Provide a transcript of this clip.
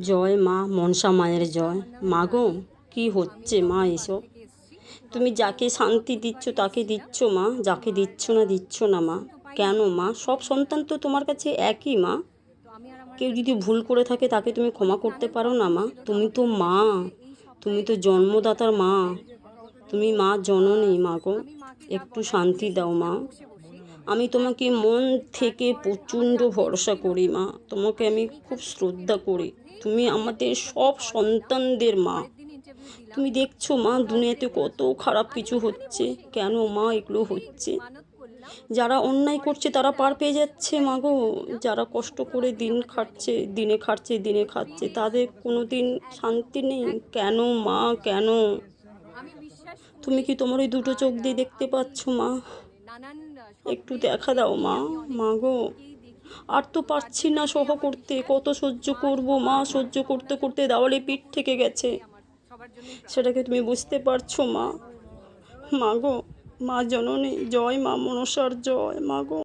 জয় মা মনসা মায়ের জয়। মা গো কী হচ্ছে মা এসব? তুমি যাকে শান্তি দিচ্ছ তাকে দিচ্ছ মা, যাকে দিচ্ছ না দিচ্ছ না মা। কেন মা? সব সন্তান তো তোমার কাছে একই মা। কেউ যদি ভুল করে থাকে তাকে তুমি ক্ষমা করতে পারো না মা। তুমি তো মা। তুমি তো জন্মদাতার মা। তুমি মা জননী মা গো একটু শান্তি দাও মা। আমি তোমাকে মন থেকে প্রচণ্ড ভরসা করি, মা। তোমাকে আমি খুব শ্রদ্ধা করি। তুমি আমাদের সব সন্তানদের মা। তুমি দেখছ, মা, দুনিয়াতে কত খারাপ কিছু হচ্ছে। কেন মা এগুলো হচ্ছে? যারা অন্যায় করছে, তারা পার পেয়ে যাচ্ছে, মা গো। যারা কষ্ট করে দিন খাচ্ছে দিনে খাচ্ছে দিনে খাচ্ছে, তাদের কোনো দিন শান্তি নেই। কেন মা? কেন? তুমি কি তোমার ওই দুটো চোখ দিয়ে দেখতে পাচ্ছ, মা? একটু দেখা দাও মা। মা গো আর তো পারছি না সহ করতে। কত সহ্য করব মা সহ্য করতে করতে দেওয়ালে পিঠ থেকে গেছে। সেটাকে তুমি বুঝতে পারছ মা? মা গো মা জননী জয় মা মনসার জয় মা গো।